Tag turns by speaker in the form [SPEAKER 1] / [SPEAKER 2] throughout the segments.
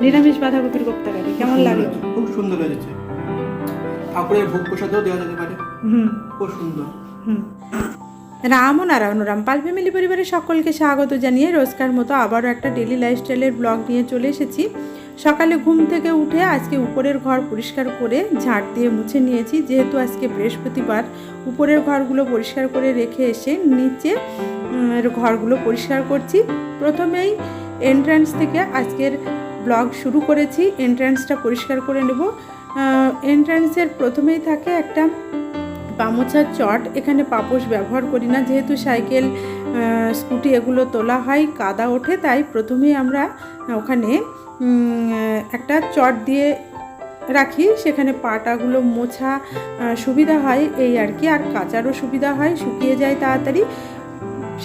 [SPEAKER 1] নিরামিষ বাঁধাকপির কোপ্তাকারি কেমন লাগে?
[SPEAKER 2] খুব সুন্দর হয়েছে। ঠাকুরের ভোগ প্রসাদও দেওয়া যেতে পারে।
[SPEAKER 1] হুম।
[SPEAKER 2] খুব সুন্দর।
[SPEAKER 1] হুম। রাম ও নারায়ণ রাম পাল ফ্যামিলি পরিবারের সকলকে স্বাগত জানিয়ে রোজকার মতো আবারও একটা ডেলি লাইফস্টাইলের ব্লগ নিয়ে চলে এসেছি। সকালে ঘুম থেকে উঠে আজকে উপরের ঘর পরিষ্কার করে ঝাড় দিয়ে মুছে নিয়েছি। যেহেতু আজকে বৃহস্পতিবার উপরের ঘরগুলো পরিষ্কার করে রেখে এসে নিচে এর ঘরগুলো পরিষ্কার করছি। প্রথমেই এন্ট্রান্স থেকে আজকের ব্লগ শুরু করেছি এন্ট্রান্সটা পরিষ্কার করে নেব। এন্ট্রান্সের প্রথমেই থাকে একটা পামোছার চট। এখানে পাপোশ ব্যবহার করি না, যেহেতু সাইকেল স্কুটি এগুলো তোলা হয়, কাদা ওঠে, তাই প্রথমেই আমরা ওখানে একটা চট দিয়ে রাখি। সেখানে পাটাগুলো মোছা সুবিধা হয় এই আর কি। আর কাচারও সুবিধা হয়, শুকিয়ে যায় তাড়াতাড়ি।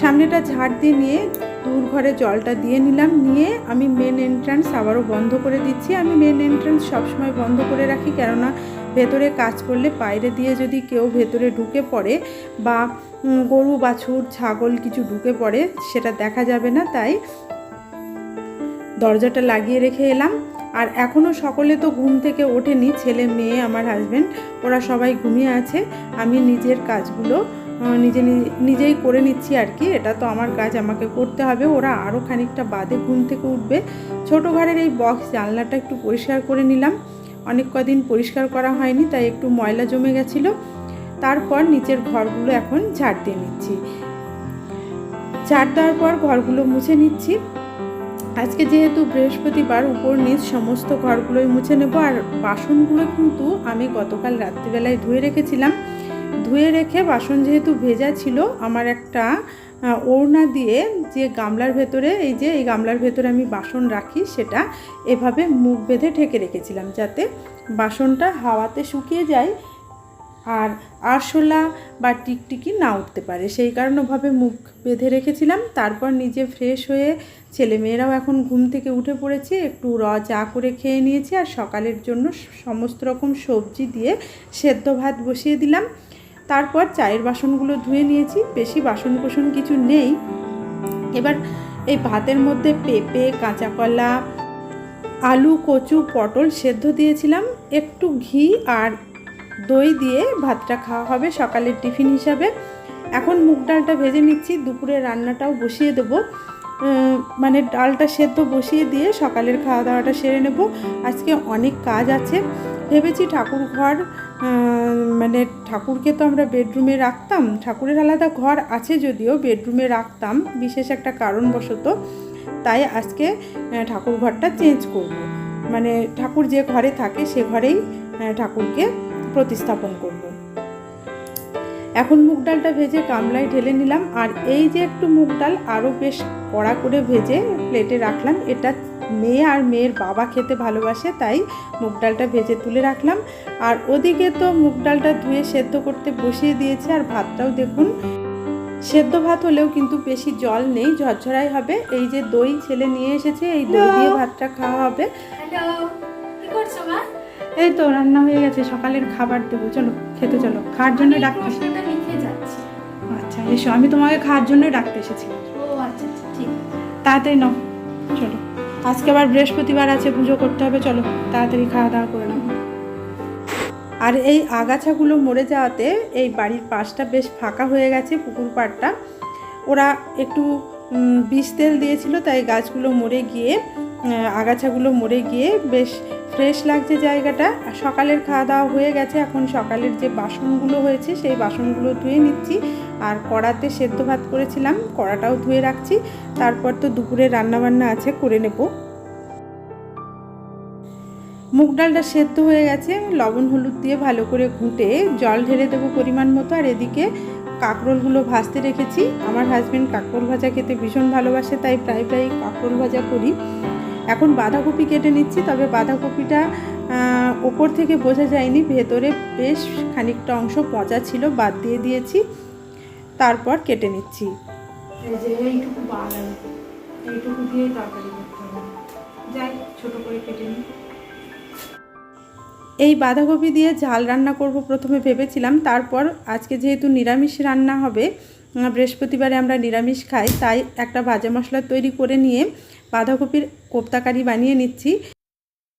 [SPEAKER 1] সামনেটা ঝাড় দিয়ে নিয়ে দূর ঘরে জলটা দিয়ে নিলাম, নিয়ে আমি মেন এন্ট্রান্স আবারও বন্ধ করে দিচ্ছি। আমি মেন এন্ট্রান্স সবসময় বন্ধ করে রাখি, কেননা ভেতরে কাজ করলে বাইরে দিয়ে যদি কেউ ভেতরে ঢুকে পড়ে বা গরু, বাছুর, ছাগল কিছু ঢুকে পড়ে, সেটা দেখা যাবে না, তাই দরজাটা লাগিয়ে রেখে এলাম। আর এখনও সকলে তো ঘুম থেকে ওঠেনি, ছেলে, মেয়ে, আমার হাজব্যান্ড ওরা সবাই ঘুমিয়ে আছে। আমি নিজের কাজগুলো নিজে নিজেই করে নিচ্ছি আর কি। এটা তো আমার কাজ, আমাকে করতে হবে। ওরা আরও খানিকটা বাদে ঘুম থেকে উঠবে। ছোটো ঘরের এই বক্স জানলাটা একটু পরিষ্কার করে নিলাম। অনেক কদিন পরিষ্কার করা হয়নি, তাই একটু ময়লা জমে গেছিল। তারপর নিচের ঘরগুলো এখন ঝাড় দিয়ে নিচ্ছি। ঝাড় দেওয়ার পর ঘরগুলো মুছে নিচ্ছি। আজকে যেহেতু বৃহস্পতিবার, উপর নিচ সমস্ত ঘরগুলোই মুছে নেব। আর বাসনগুলো কিন্তু আমি গতকাল রাত্রিবেলায় ধুয়ে রেখেছিলাম। ধুয়ে রেখে বাসন যেহেতু ভেজা ছিল, আমার একটা ওড়না দিয়ে যে গামলার ভেতরে, এই যে, এই গামলার ভেতরে আমি বাসন রাখি, সেটা এভাবে মুখ বেঁধে ঢেকে রেখেছিলাম যাতে বাসনটা হাওয়াতে শুকিয়ে যায় আর আরশোলা বা টিকটিকি না উঠতে পারে। সেই কারণে ওভাবে মুখ বেঁধে রেখেছিলাম। তারপর নিজে ফ্রেশ হয়ে ছেলেমেয়েরাও এখন ঘুম থেকে উঠে পড়েছে, একটু র চা করে খেয়ে নিয়েছি আর সকালের জন্য সমস্ত রকম সবজি দিয়ে সেদ্ধ ভাত বসিয়ে দিলাম। তারপর চায়ের বাসনগুলো ধুয়ে নিয়েছি, বেশি বাসন কোসন কিছু নেই। এবার এই ভাতের মধ্যে পেঁপে কাঁচা কলা আলু, কচু, পটল সেদ্ধ দিয়েছিলাম। একটু ঘি আর দই দিয়ে ভাতটা খাওয়া হবে সকালের টিফিন হিসাবে। এখন মুগ ডালটা ভেজে নিচ্ছি দুপুরে রান্নাটাও বসিয়ে দেবো। মানে ডালটা সেদ্ধ বসিয়ে দিয়ে সকালের খাওয়া দাওয়াটা সেরে নেব। আজকে অনেক কাজ আছে। ভেবেছি ঠাকুর ঘর মানে ঠাকুরকে তো আমরা বেডরুমে রাখতাম। ঠাকুরের আলাদা ঘর আছে যদিও বেডরুমে রাখতাম, বিশেষ একটা কারণবশত। তাই আজকে ঠাকুর ঘরটা চেঞ্জ করব। মানে ঠাকুর যে ঘরে থাকে সে ঘরেই ঠাকুরকে প্রতিস্থাপন করব। এখন মুগ ডালটা ভেজে গামলায় ঢেলে নিলাম। আর এই যে একটু মুগ ডাল আরও বেশ কড়া করে ভেজে প্লেটে রাখলাম, এটা মেয়ে আর মেয়ের বাবা খেতে ভালোবাসে তাই মুগ ডালটা ভেজে তুলে রাখলাম। আর ওদিকে তো মুগ ডালটা ধুয়ে সেদ্ধ করতে বসিয়ে দিয়েছে আর ভাতটাও দেখুন। সেদ্ধ ভাত হলেও কিন্তু বেশি জল নেই ঝরঝরাই হবে। এই যে দই ছেলে নিয়ে এসেছে এই দই দিয়ে ভাতটা খাওয়া হবে। এই তো রান্না হয়ে গেছে সকালের খাবার দেবো। চলো খেতে চলো। খাওয়ার জন্য ডাকতে আচ্ছা এসো। আমি তোমাকে খাওয়ার জন্যই ডাকতে এসেছি।
[SPEAKER 3] আচ্ছা আচ্ছা ঠিক
[SPEAKER 1] তাড়াতাড়ি নাও। চলো। আজকে আবার বৃহস্পতিবার আছে, পুজো করতে হবে, চলো তাড়াতাড়ি খাওয়া দাওয়া করে নাও। আর এই আগাছাগুলো মরে যাওয়াতে এই বাড়ির পাশটা বেশ ফাঁকা হয়ে গেছে, পুকুর পাড়টা। ওরা একটু বিষ তেল দিয়েছিল, তাই গাছগুলো মরে গিয়ে আগাছাগুলো মরে গিয়ে বেশ ফ্রেশ লাগছে জায়গাটা। আর সকালের খাওয়া দাওয়া হয়ে গেছে, এখন সকালের যে বাসনগুলো হয়েছে, সেই বাসনগুলো ধুয়ে নিচ্ছি। আর কড়াতে সেদ্ধ ভাত করেছিলাম, কড়াটাও ধুয়ে রাখছি। তারপর তো দুপুরে রান্নাবান্না আছে, করে নেব। মুগ ডালটা সেদ্ধ হয়ে গেছে, লবণ, হলুদ দিয়ে ভালো করে ঘুঁটে জল ঢেলে দেবো পরিমাণ মতো। আর এদিকে কাঁকরোলগুলো ভাজতে রেখেছি। আমার হাজব্যান্ড কাঁকরোল ভাজা খেতে ভীষণ ভালোবাসে, তাই প্রায় প্রায় কাঁকরোল ভাজা করি। এখন বাঁধাকপি কেটে নিচ্ছি, তবে বাঁধাকপিটা ওপর থেকে বোঝা যায়নি, ভেতরে বেশ খানিকটা অংশ পচা ছিল, বাদ দিয়ে দিয়েছি। তারপর কেটে নিচ্ছি। এই এইটুকু বাগান এইটুকু দিয়ে তরকারি করতে হবে। যাই ছোট করে কেটে নিই। এই বাঁধাকপি দিয়ে ঝাল রান্না করব প্রথমে ভেবেছিলাম তারপর আজকে যেহেতু নিরামিষ রান্না হবে বৃহস্পতিবারে আমরা নিরামিষ খাই তাই একটা ভাজা মশলা তৈরি করে নিয়ে বাঁধাকপির কোপ্তাকারি বানিয়ে নিচ্ছি।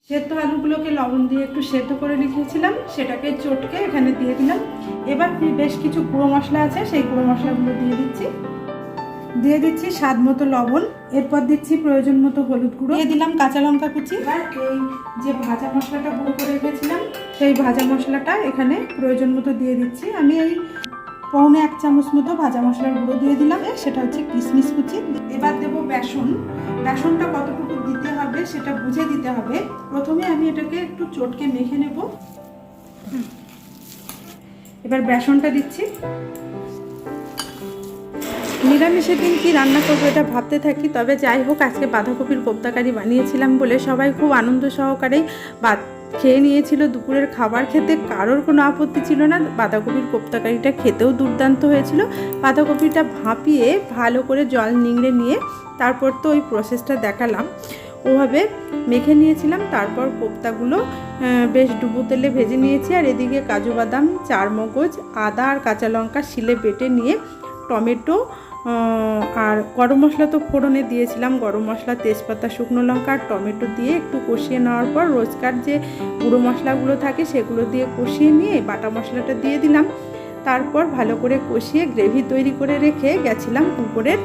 [SPEAKER 1] সেদ্ধ আলুগুলোকে লবণ দিয়ে একটু সেদ্ধ করে রেখেছিলাম সেটাকে চটকে এখানে দিয়ে দিলাম। এবার বেশ কিছু গুঁড়ো মশলা আছে সেই গুঁড়ো মশলাগুলো দিয়ে দিচ্ছি। দিয়ে দিচ্ছি স্বাদ মতো লবণ এরপর দিচ্ছি প্রয়োজন মতো হলুদ গুঁড়ো। দিয়ে দিলাম কাঁচা লঙ্কা কুচি। এবার এই যে ভাজা মশলাটা গুঁড়ো করে রেখেছিলাম সেই ভাজা মশলাটা এখানে প্রয়োজন মতো দিয়ে দিচ্ছি। আমি এই পৌনে এক চামচ মতো ভাজা মশলার গুঁড়ো দিয়ে দিলাম। সেটা হচ্ছে কিশমিশ কুচি। এবার দেবো বেসন। বেসনটা কতটুকু দিতে হবে সেটা বুঝে দিতে হবে। প্রথমে আমি এটাকে একটু চটকে মেখে নেব। এবার বেসনটা দিচ্ছি। নিরামিষের দিন কি রান্না করব এটা ভাবতে থাকি, তবে যাই হোক, আজকে বাঁধাকপির কোপ্তাকারি বানিয়েছিলাম বলে সবাই খুব আনন্দ সহকারেই বাদ খেয়ে নিয়েছিল দুপুরের খাবার খেতে, কারোর কোনো আপত্তি ছিল না। বাঁধাকপির কোপ্তাকারিটা খেতেও দুর্দান্ত হয়েছিল। বাঁধাকপিটা ভাপিয়ে ভালো করে জল নিংড়ে নিয়ে তারপর তো ওই প্রসেসটা দেখালাম। ওভাবে মেখে নিয়েছিলাম, তারপর কোপ্তাগুলো বেশ ডুবো তেলে ভেজে নিয়েছি। আর এদিকে কাজু বাদাম, চারমগজ, আদা আর কাঁচা লঙ্কা শিলে বেটে নিয়ে টমেটো আর গরম মশলা তো ফোড়নে দিয়েছিলাম। গরম মশলা, তেজপাতা, শুকনো লঙ্কা আর টমেটো দিয়ে একটু কষিয়ে নেওয়ার পর রোজকার যে গুঁড়ো মশলাগুলো থাকে সেগুলো দিয়ে কষিয়ে নিয়ে বাটা মশলাটা দিয়ে দিলাম। তারপর ভালো করে কষিয়ে গ্রেভি তৈরি করে রেখে গেছিলাম উপরের।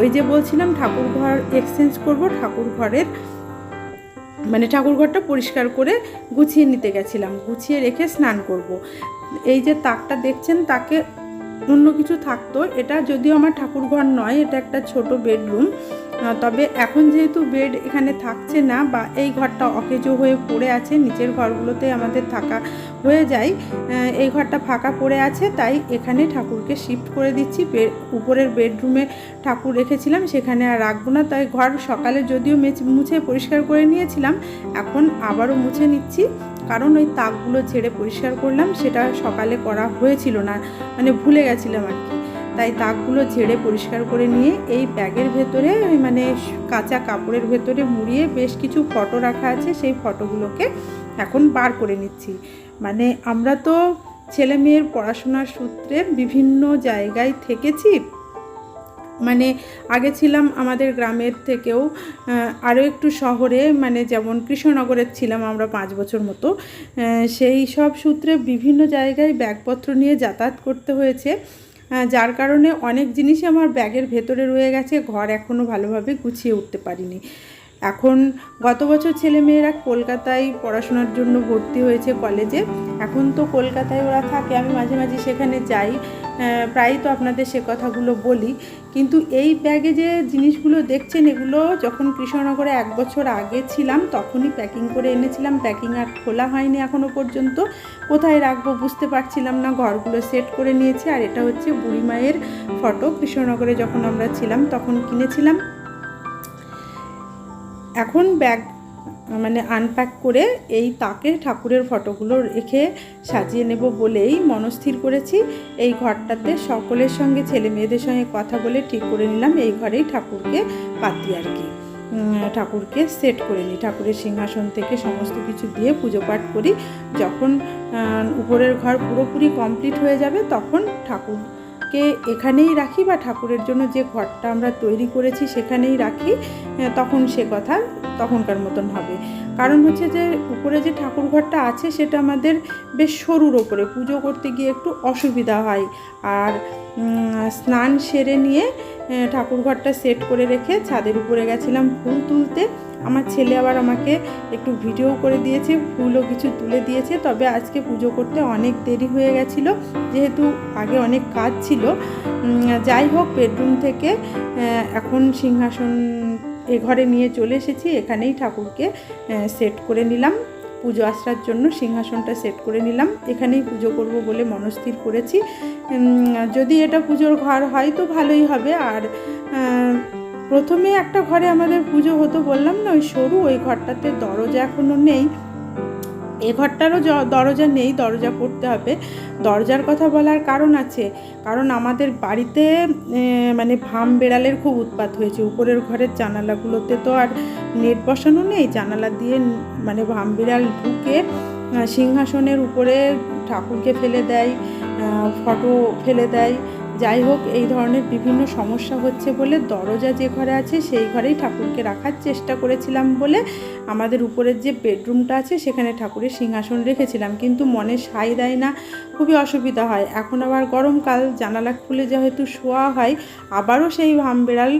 [SPEAKER 1] ওই যে বলছিলাম ঠাকুর ঘর এক্সচেঞ্জ করব, ঠাকুর ঘরের মানে ঠাকুরঘরটা পরিষ্কার করে গুছিয়ে নিতে গেছিলাম। গুছিয়ে রেখে স্নান করব। এই যে তাকটা দেখছেন, তাকে অন্য কিছু থাকতো, এটা যদিও আমার ঠাকুরঘর নয়, এটা একটা ছোট বেডরুম। তবে এখন যেহেতু বেড এখানে থাকছে না বা এই ঘরটা অকেজো হয়ে পড়ে আছে, নিচের ঘরগুলোতে আমাদের থাকা হয়ে যায় এই ঘরটা ফাঁকা পড়ে আছে, তাই এখানে ঠাকুরকে শিফট করে দিচ্ছি। উপরের বেডরুমে ঠাকুর রেখেছিলাম, সেখানে আর রাখব না, তাই ঘর সকালে যদিও মুছে পরিষ্কার করে নিয়েছিলাম, এখন আবারও মুছে নিচ্ছি। কারণ ওই তাকগুলো ঝেড়ে পরিষ্কার করলাম, সেটা সকালে করা হয়েছিল না মানে ভুলে গেছিলাম আর কি। তাই তাকগুলো ঝেড়ে পরিষ্কার করে নিয়ে এই ব্যাগের ভেতরে মানে কাঁচা কাপড়ের ভেতরে মুড়িয়ে বেশ কিছু ফটো রাখা আছে, সেই ফটোগুলোকে এখন বার করে নিচ্ছি। মানে আমরা তো ছেলে মেয়ের পড়াশোনার সূত্রে বিভিন্ন জায়গায় থেকেছি মানে আগে ছিলাম আমাদের গ্রামের থেকেও আরও একটু শহরে মানে যেমন কৃষ্ণনগরের ছিলাম আমরা পাঁচ বছর মতো সেই সব সূত্রে বিভিন্ন জায়গায় ব্যাগপত্র নিয়ে যাতায়াত করতে হয়েছে যার কারণে অনেক জিনিসই আমার ব্যাগের ভেতরে রয়ে গেছে, ঘর এখনও ভালোভাবে গুছিয়ে উঠতে পারিনি। এখন গত বছর ছেলেমেয়েরা কলকাতায় পড়াশোনার জন্য ভর্তি হয়েছে কলেজে। এখন তো কলকাতায় ওরা থাকে, আমি মাঝে মাঝে সেখানে যাই প্রায়ই তো আপনাদের সে কথাগুলো বলি। কিন্তু এই ব্যাগে যে জিনিসগুলো দেখছেন, এগুলো যখন কৃষ্ণনগরে এক বছর আগে ছিলাম, তখনই প্যাকিং করে এনেছিলাম। প্যাকিং আর খোলা হয়নি এখনও পর্যন্ত। কোথায় রাখব বুঝতে পারছিলাম না, ঘরগুলো সেট করে নিয়েছি। আর এটা হচ্ছে বুড়ি মায়ের ফটো। কৃষ্ণনগরে যখন আমরা ছিলাম, তখন কিনেছিলাম। এখন ব্যাগ মানে আনপ্যাক করে এই তাকে ঠাকুরের ফটোগুলো রেখে সাজিয়ে নেব বলেই মনস্থির করেছি। এই ঘরটাতে সকলের সঙ্গে ছেলে মেয়েদের সঙ্গে কথা বলে ঠিক করে নিলাম। এই ঘরেই ঠাকুরকে পাতি আর কি। ঠাকুরকে সেট করে নিই। ঠাকুরের সিংহাসন থেকে সমস্ত কিছু দিয়ে পুজো পাঠ করি। যখন উপরের ঘর পুরোপুরি কমপ্লিট হয়ে যাবে তখন ঠাকুরকে এখানেই রাখি বা ঠাকুরের জন্য যে ঘরটা আমরা তৈরি করেছি সেখানেই রাখি তখন সে কথা তখনকার মতন হবে। কারণ হচ্ছে যে উপরে যে ঠাকুর ঘরটা আছে সেটা আমাদের বেশ সরুর ওপরে, পুজো করতে গিয়ে একটু অসুবিধা হয়। আর স্নান সেরে নিয়ে ঠাকুর ঘরটা সেট করে রেখে ছাদের উপরে গেছিলাম ফুল তুলতে। আমার ছেলে আবার আমাকে একটু ভিডিও করে দিয়েছে, ফুলও কিছু তুলে দিয়েছে। তবে আজকে পুজো করতে অনেক দেরি হয়ে গেছিল, যেহেতু আগে অনেক কাজ ছিল। যাই হোক, বেডরুম থেকে এখন সিংহাসন এ ঘরে নিয়ে চলে এসেছি। এখানেই ঠাকুরকে সেট করে নিলাম। পুজো আসার জন্য সিংহাসনটা সেট করে নিলাম। এখানেই পুজো করব বলে মনস্থির করেছি। যদি এটা পুজোর ঘর হয় তো ভালোই হবে। আর প্রথমে একটা ঘরে আমাদের পুজো হতো বললাম না, ওই সরু, ওই ঘরটাতে দরজা এখনও নেই। এ ঘরটারও দরজা নেই, দরজা করতে হবে। দরজার কথা বলার কারণ আছে, কারণ আমাদের বাড়িতে মানে ভাম বেড়ালের খুব উৎপাত হয়েছে। উপরের ঘরের জানালাগুলোতে তো আর নেট বসানো নেই, জানালা দিয়ে মানে ভাম বিড়াল ঢুকে সিংহাসনের উপরে ঠাকুরকে ফেলে দেয় ফটো ফেলে দেয়। যাই হোক, এই ধরনের বিভিন্ন সমস্যা হচ্ছে বলে দরজা যে ঘরে আছে, সেই ঘরেই ঠাকুরকে রাখার চেষ্টা করেছিলাম বলে আমাদের উপরের যে বেডরুমটা আছে, সেখানে ঠাকুরের সিংহাসন রেখেছিলাম। কিন্তু মনে সাই দেয় না, খুবই অসুবিধা হয়। এখন আবার গরমকাল, জানালা খুলে যেহেতু শোয়া হয়, আবারও সেই ভামবেড়াল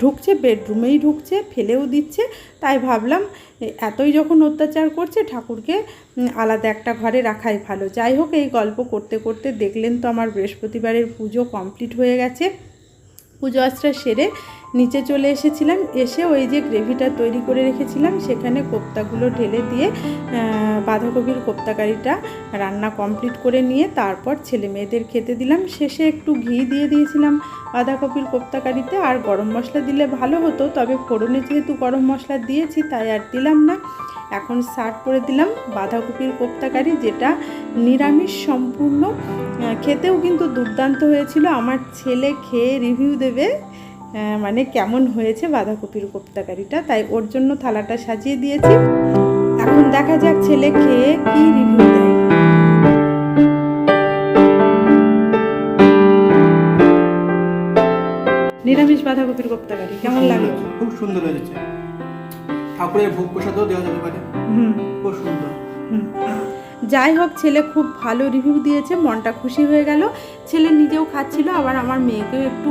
[SPEAKER 1] ঢুকছে, বেডরুমেই ঢুকছে, ফেলেও দিচ্ছে। তাই ভাবলাম এতই যখন অত্যাচার করছে, ঠাকুরকে আলাদা একটা ঘরে রাখাই ভালো। যাই হোক, এই গল্প করতে করতে দেখলেন তো আমার বৃহস্পতিবারের পুজো কমপ্লিট হয়ে গেছে। পুজো আশ্রা সেরে নিচে চলে এসেছিলাম। এসে ওই যে গ্রেভিটা তৈরি করে রেখেছিলাম। সেখানে কোপ্তাগুলো ঢেলে দিয়ে বাঁধাকপির কোপ্তাকারিটা রান্না কমপ্লিট করে নিয়ে তারপর ছেলে মেয়েদের খেতে দিলাম। শেষে একটু ঘি দিয়ে দিয়েছিলাম বাঁধাকপির কোপ্তাকারিতে। আর গরম মশলা দিলে ভালো হতো, তবে ফোড়নে যেহেতু গরম মশলা দিয়েছি, তাই আর দিলাম না। এখন সার্ভ করে দিলাম বাঁধাকপির কোপ্তাকারি যেটা নিরামিষ সম্পূর্ণ। খেতেও কিন্তু দুর্দান্ত হয়েছিল। আমার ছেলে খেয়ে রিভিউ দেবে মানে কেমন হয়েছে বাঁধাকপির কোপ্তাকারিটা তাই ওর জন্য থালাটা সাজিয়ে দিয়েছি। এখন দেখা যাক ছেলে খেয়ে কি রিভিউ দেয়। নিরামিষ বাঁধাকপির কোপ্তাকারি কেমন লাগে
[SPEAKER 2] খুব সুন্দর হয়েছে। ঠাকুরের ভোগ প্রসাদও দেওয়া যেতে পারে খুব সুন্দর।
[SPEAKER 1] যাই হোক ছেলে খুব ভালো রিভিউ দিয়েছে মনটা খুশি হয়ে গেল। ছেলে নিজেও খাচ্ছিল আবার আমার মেয়েকেও একটু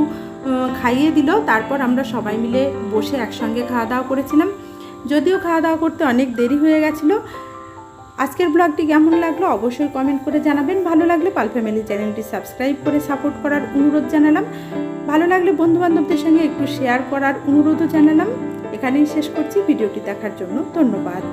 [SPEAKER 1] খাইয়ে দিল। তারপর আমরা সবাই মিলে বসে একসঙ্গে খাওয়া দাওয়া করেছিলাম। যদিও খাওয়া দাওয়া করতে অনেক দেরি হয়ে গেছিল। আজকের ব্লগটি কেমন লাগল অবশ্যই কমেন্ট করে জানাবেন। ভালো লাগলে পাল ফ্যামিলি চ্যানেলটি সাবস্ক্রাইব করে সাপোর্ট করার অনুরোধ জানালাম। ভালো লাগলে বন্ধুবান্ধবদের সঙ্গে একটু শেয়ার করার অনুরোধও জানালাম। এখানেই শেষ করছি। ভিডিওটি দেখার জন্য ধন্যবাদ।